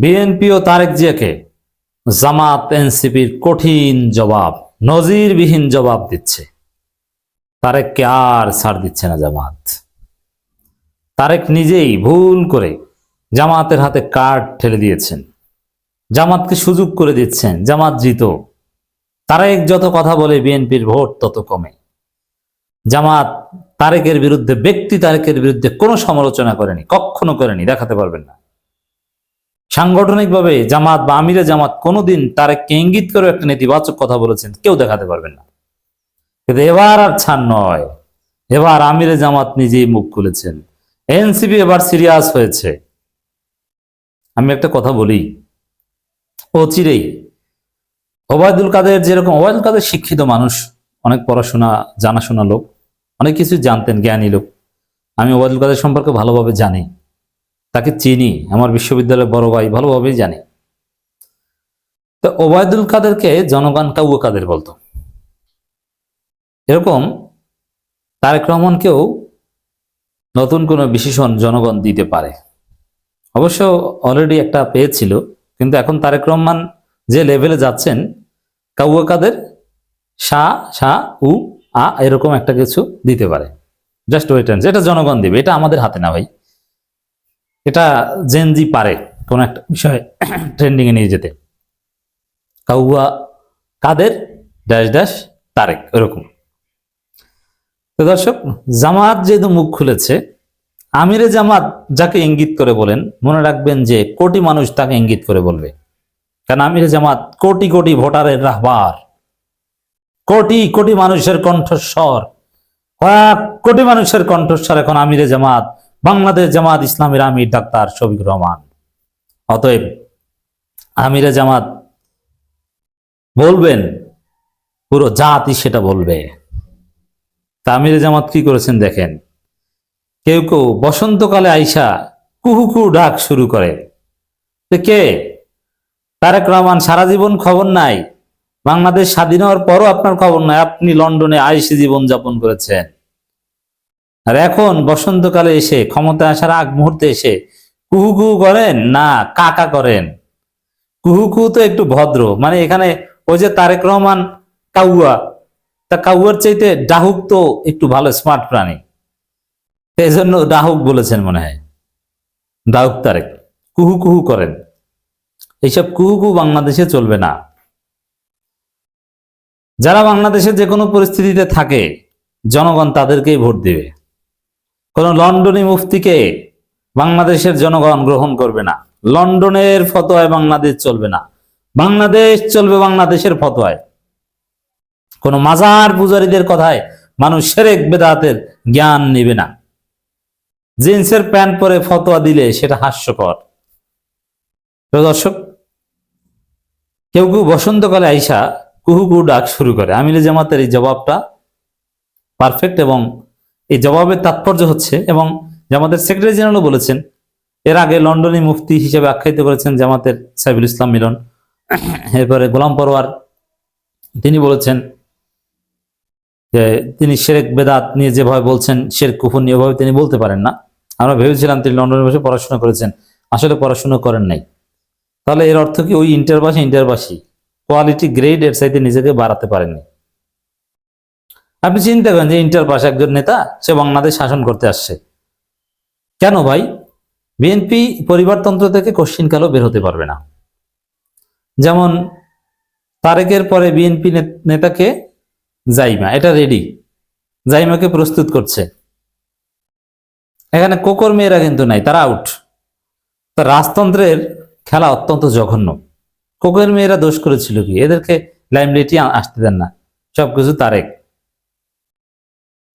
BNP ও তারেক জিয়াকে জামাত এনসিপির কঠিন জবাব, নজিরবিহীন জবাব দিচ্ছে। তারেককে আর ছাড় দিচ্ছে না জামাত। তারেক নিজেই ভুল করে জামাতের হাতে কার্ড ঠেলে দিয়েছেন। জামাতকে সুযোগ করে দিচ্ছেন, জামাত জিত। তারেক যত কথা বলে বিএনপির ভোট তত কমে। জামাত তারেকের বিরুদ্ধে, ব্যক্তি তারেকের বিরুদ্ধে কোনো সমালোচনা করেনি, কখনো করেনি, দেখাতে পারবেন না। সাংগঠনিকভাবে জামাত বা আমিরে জামাত কোনোদিন তারেককে ইঙ্গিত করে একটা নেতিবাচক কথা বলেছেন, কেউ দেখাতে পারবেন না। কিন্তু এবার আর ছাড় নয়। এবার আমিরে জামাত নিজেই মুখ খুলেছেন। এনসিপি এবার সিরিয়াস হয়েছে। আমি একটা কথা বলি। ও অচিরেই ওবায়দুল কাদের যেরকম, ওবায়দুল কাদের শিক্ষিত মানুষ, অনেক পড়াশোনা, জানাশোনা লোক, অনেক কিছু জানতেন, জ্ঞানী লোক। আমি ওবায়দুল কাদের সম্পর্কে ভালোভাবে জানি। তাকে চিনি, আমার বিশ্ববিদ্যালয়ের বড় ভাই ভালোভাবেই জানি। তো ওবায়দুল কাদেরকে জনগণ কাউ কাদের বলতো? এরকম তারেক রহমানকেও নতুন কোনো বিশেষণ জনগণ দিতে পারে। অবশ্য অলরেডি একটা পেয়েছিল, কিন্তু এখন তারেক রহমান যে লেভেলে যাচ্ছেন কাউয়া কাদের? সা সা, উ, আ, এরকম একটা কিছু দিতে পারে। জাস্ট ওয়েট এটা জনগণ দিবে, এটা আমাদের হাতে না ভাই। এটা জেনজি পারে কোন একটা বিষয়ে ট্রেন্ডিং এ নিয়ে যেতে। কাউয়া কাদের ড্যাশ ড্যাশ তারেক, এরকম। তো দর্শক, জামাত যেহেতু মুখ খুলেছে, আমিরে জামাত যাকে ইঙ্গিত করে বলেন, মনে রাখবেন যে কোটি মানুষ তাকে ইঙ্গিত করে বলবে। কারণ আমিরে জামাত কোটি কোটি ভোটারের রাহবার। কোটি কোটি মানুষের কণ্ঠস্বর। কয়েক কোটি মানুষের কণ্ঠস্বর এখন আমিরে জামাত বাংলাদেশ জামাত ইসলামের আমির ডাক্তার শফিক রহমান। অতএব আমিরে জামাত বলবেন, পুরো জাতি সেটা বলবে। তা আমিরে জামাত কি করেছেন দেখেন, কেউ কেউ বসন্তকালে আইসা কুহুকু ডাক শুরু করে। কে? তারেক রহমান, সারা জীবন খবর নাই। বাংলাদেশ স্বাধীন হওয়ার পরও আপনার খবর নাই। আপনি লন্ডনে আইসি জীবন যাপন করেছেন। আর এখন বসন্তকালে এসে ক্ষমতা আসার আগ মুহূর্তে এসে কুহু কুহু করেন না কাকা করেন? কুহু কুহু তো একটু ভদ্র। মানে এখানে ওই যে তারেক রহমান কাউয়া, তা কাউয়ার চাইতে ডাহুক তো একটু ভালো স্মার্ট প্রাণী। এই জন্য ডাহুক বলেছেন মনে হয়। ডাহুক তারেক। কুহু কুহু করেন। এইসব কুহু কুহু বাংলাদেশে চলবে না। যারা বাংলাদেশে যে কোনো পরিস্থিতিতে থাকে, জনগণ তাদেরকেই ভোট দেবে। কোন লন্ডনী মুফতিকে বাংলাদেশের জনগণ গ্রহণ করবে না। লন্ডনের ফতোয়ায় বাংলাদেশ চলবে না। বাংলাদেশ চলবে বাংলাদেশের ফতোয়ায়। কোন মাজার পূজারীদের কথায় মানুষ সেরেক বেদাতের জ্ঞান নেবে না। জিন্সের প্যান্ট পরে ফতোয়া দিলে সেটা হাস্যকর। দর্শক, কেউ কেউ বসন্তকালে আইসা কুহু কুহু ডাক শুরু করে। আমিরে জামাতের এই জবাবটা পারফেক্ট এবং এই জবাবের তাৎপর্য হচ্ছে এবং জামাতের সেক্রেটারি জেনারেলও বলেছেন, এর আগে লন্ডনে মুফতি হিসেবে আখ্যায়িত করেছেন জামাতের সাইবুল ইসলাম মিলন। এরপরে গোলাম পরোয়ার, তিনি বলেছেন যে তিনি শেরেক বেদাত নিয়ে যেভাবে বলছেন, শের কুফুর নিয়ে ওভাবে তিনি বলতে পারেন না। আমরা ভেবেছিলাম তিনি লন্ডনে বসে পড়াশোনা করেছেন, আসলে পড়াশোনা করেন নাই। তাহলে এর অর্থ কি? ওই ইন্টারবাসী ইন্টারবাসী কোয়ালিটি গ্রেড এর চাইতে নিজেকে বাড়াতে পারেননি। আপনি চিন্তা করেন যে ইন্টার পাস একজন নেতা, সে বাংলাদেশ শাসন করতে আসছে। কেন ভাই? বিএনপি পরিবারতন্ত্র থেকে কোশ্চিন কালও বের হতে পারবে না। যেমন তারেকের পরে বিএনপি নেতাকে জাইমা, এটা রেডি জাইমাকে প্রস্তুত করছে। এখানে কোকর মেয়েরা কিন্তু নাই, তারা আউট তো রাজতন্ত্রের খেলা অত্যন্ত জঘন্য। কোকের মেয়েরা দোষ করেছিল কি? এদেরকে লাইমলাইটই আসতে দেন না। সবকিছু তারেক।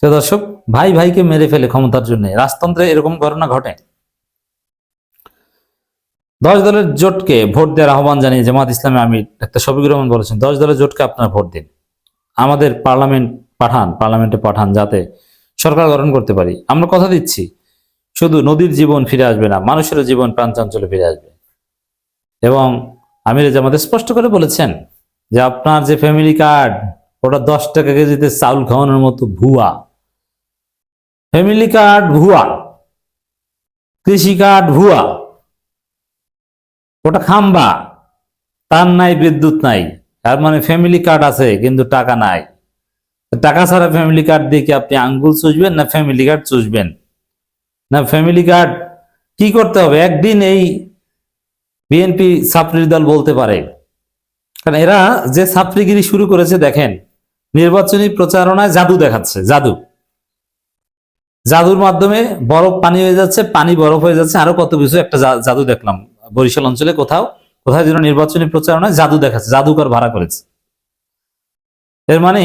তো দর্শক, ভাই ভাইকে মেরে ফেলে ক্ষমতার জন্য রাজতন্ত্রে এরকম ঘটনা ঘটে। দশ দলের জোটকে ভোট দেওয়ার আহ্বান জানিয়ে জামাত ইসলামে আমি ডাক্তার শফিকুর রহমান বলেছেন, দশ দলের জোটকে আপনারা ভোট দিন। আমাদের পার্লামেন্ট পাঠান, পার্লামেন্টে পাঠান যাতে সরকার গঠন করতে পারি। আমরা কথা দিচ্ছি, শুধু নদীর জীবন ফিরে আসবে না, মানুষেরও জীবন প্রাণচাঞ্চলে ফিরে আসবে। এবং আমির জামাতে স্পষ্ট করে বলেছেন যে আপনার যে ফ্যামিলি কার্ড ওটা দশ টাকা কেজিতে চাউল খাওয়ানোর মতো ভুয়া। ফ্যামিলি কার্ড ভুয়া, কৃষি কার্ড ভুয়া, ওটা খাম্বা, তার নাই, বিদ্যুৎ নাই, তার মানে ফ্যামিলি কার্ড আছে, কিন্তু টাকা নাই। টাকা ছাড়া ফ্যামিলি কার্ড দিয়ে কি আপনি আঙ্গুল চুষবেন না ফ্যামিলি কার্ড চুষবেন? না, ফ্যামিলি কার্ড কি করতে হবে? একদিন এই বিএনপি ছাত্রীর দল বলতে পারে। কারণ এরা যে ছাত্রীগিরি শুরু করেছে, দেখেন, নির্বাচনী প্রচারণায় জাদু দেখাচ্ছে, জাদু। জাদুর মাধ্যমে বরফ পানি হয়ে যাচ্ছে, পানি বরফ হয়ে যাচ্ছে। আরও কত কিছু একটা জাদু দেখলাম। বরিশাল অঞ্চলে কোথাও, কোথায় যেন নির্বাচনী প্রচারণায় জাদু দেখাচ্ছে, জাদুকর ভাড়া করেছে। এর মানে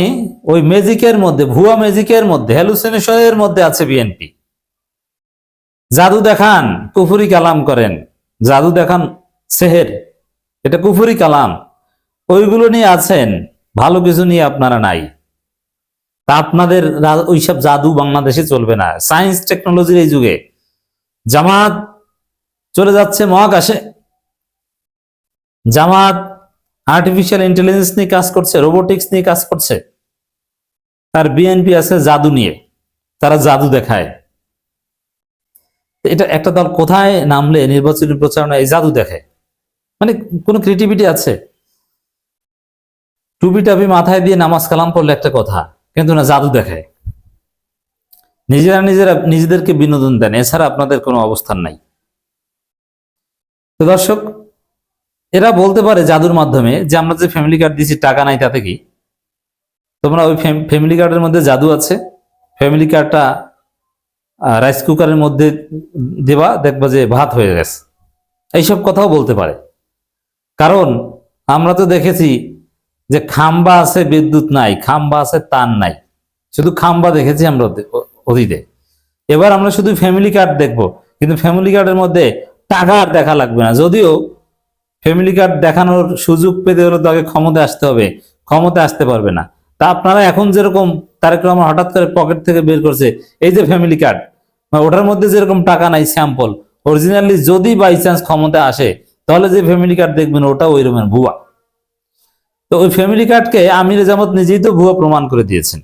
ওই ম্যাজিকের মধ্যে, ভুয়া ম্যাজিকের মধ্যে হ্যালুসিনেশনের মধ্যে আছে বিএনপি জাদু দেখান, কুফুরি কালাম করেন। জাদু দেখান সেহের, এটা কুফুরি কালাম। ওইগুলো নিয়ে আছেন, ভালো কিছু নিয়ে আপনারা নাই। তা আপনাদের ওইসব জাদু বাংলাদেশে চলবে না। সায়েন্স টেকনোলজির এই যুগে। জামাত চলে যাচ্ছে মহাকাশে। জামাত আর্টিফিশিয়াল ইন্টেলিজেন্স নিয়ে কাজ করছে রোবোটিক্স নিয়ে কাজ করছে। আর বিএনপি আছে জাদু নিয়ে। তারা জাদু দেখায়। এটা একটা দল কোথায় নামলে নির্বাচনী প্রচারণা এই জাদু দেখে? মানে কোনো ক্রিয়েটিভিটি আছে? টুপি টাপি মাথায় দিয়ে নামাজ কালাম পড়লে একটা কথা। কিন্তু না জাদু দেখায়। নিজেরা নিজেরা নিজেদেরকে বিনোদন দেন, এছাড়া আপনাদের কোনো অবস্থান নাই। তো দর্শক, এরা বলতে পারে জাদুর মাধ্যমে যে আমরা যে ফ্যামিলি কার্ড দিয়েছি, টাকা নাই তাতে কি? তোমরা ওই ফ্যামিলি কার্ডের মধ্যে জাদু আছে। ফ্যামিলি কার্ডটা রাইস কুকারের মধ্যে দেবা, দেখবা যে ভাত হয়ে গেছে। এইসব কথাও বলতে পারে। কারণ আমরা তো দেখেছি যে খাম্বা আছে বিদ্যুৎ নাই, খাম্বা আছে তার নাই। শুধু খাম্বা দেখেছি আমরা অতি- অতীতে। এবার আমরা শুধু ফ্যামিলি কার্ড দেখব, কিন্তু ফ্যামিলি কার্ডের মধ্যে টাকা আর দেখা লাগবে না। যদিও ফ্যামিলি কার্ড দেখানোর সুযোগ পেতে হলে তাকে ক্ষমতা আসতে হবে ক্ষমতা আসতে পারবে না। তা আপনারা এখন যেরকম তারেক রহমান হঠাৎ করে পকেট থেকে বের করছে, এই যে ফ্যামিলি কার্ড ওটার মধ্যে যেরকম টাকা নাই স্যাম্পল অরিজিনালি যদি বাই চান্স ক্ষমতা আসে, তাহলে যে ফ্যামিলি কার্ড দেখবেন ওটা ওই রকমের ভুয়া। তো ওই ফ্যামিলি কার্ডকে আমির জামাত নিজেই তো ভুয়া প্রমাণ করে দিয়েছেন।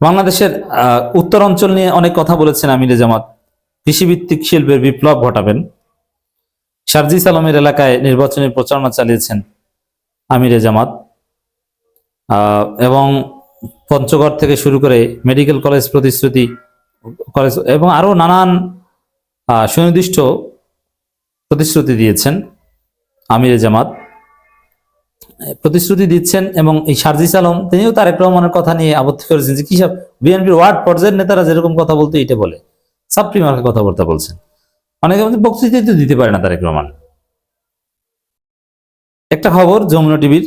বাংলাদেশের উত্তর অঞ্চল নিয়ে অনেক কথা বলেছেন আমির জামাত। কৃষিভিত্তিক শিল্পের বিপ্লব ঘটাবেন। শারজিস আলমের এলাকায় নির্বাচনী প্রচারণা চালিয়েছেন আমিরে জামাত। এবং পঞ্চগড় থেকে শুরু করে মেডিকেল কলেজ প্রতিশ্রুতি কলেজ এবং আরও নানান সুনির্দিষ্ট প্রতিশ্রুতি দিয়েছেন আমিরে জামাত। প্রতিশ্রুতি দিচ্ছেন এবং এই শারজিস আলম, তিনিও তারেক রহমানের কথা নিয়ে আপত্তি করেছেন যে কি সব বিএনপির ওয়ার্ড পর্যায়ের নেতারা যেরকম কথা বলতে এটা বলে। সাপ্রি মার্কে কথাবার্তা বলছেন। অনেকে বলছে বক্তৃতাই তো দিতে পারে না তারেক রহমান। একটা খবর, যমুনা টিভির,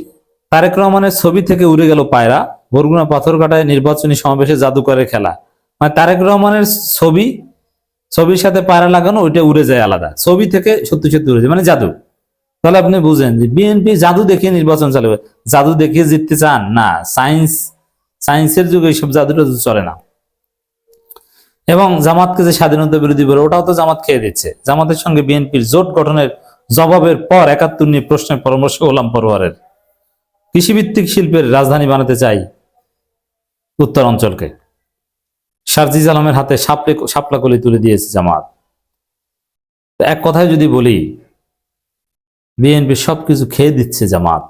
তারেক রহমানের ছবি থেকে উড়ে গেল পায়রা, বরগুনা পাথরঘাটায় নির্বাচনী সমাবেশে জাদুকরের খেলা। মানে তারেক রহমানের ছবি, ছবির সাথে পায়রা লাগানো, ওইটা উড়ে যায় আলাদা। ছবি থেকে সত্যি সত্যি উড়ে যায় মানে জাদু। তাহলে আপনি বুঝেন যে বিএনপি জাদু দেখিয়ে নির্বাচন চালাবে। জাদু দেখিয়ে জিততে চান? না সায়েন্স সায়েন্সের যুগে এইসব জাদু টাদু চলে না। এবং জামাতকে যে স্বাধীনতা বিরোধী বলে, ওটাও তো জামাত খেয়ে দিচ্ছে। জামাতের সঙ্গে বিএনপির জোট গঠনের জবাবের পর একাত্তর নিয়ে প্রশ্নের পরামর্শ গোলাম পরোয়ারের। কৃষিভিত্তিক শিল্পের রাজধানী বানাতে চাই উত্তর অঞ্চলকে। শারজিজ আলমের হাতে সাপলে সাপলা কলি তুলে দিয়েছে জামাত। এক কথায় যদি বলি বিএনপি সবকিছু খেয়ে দিচ্ছে জামাত।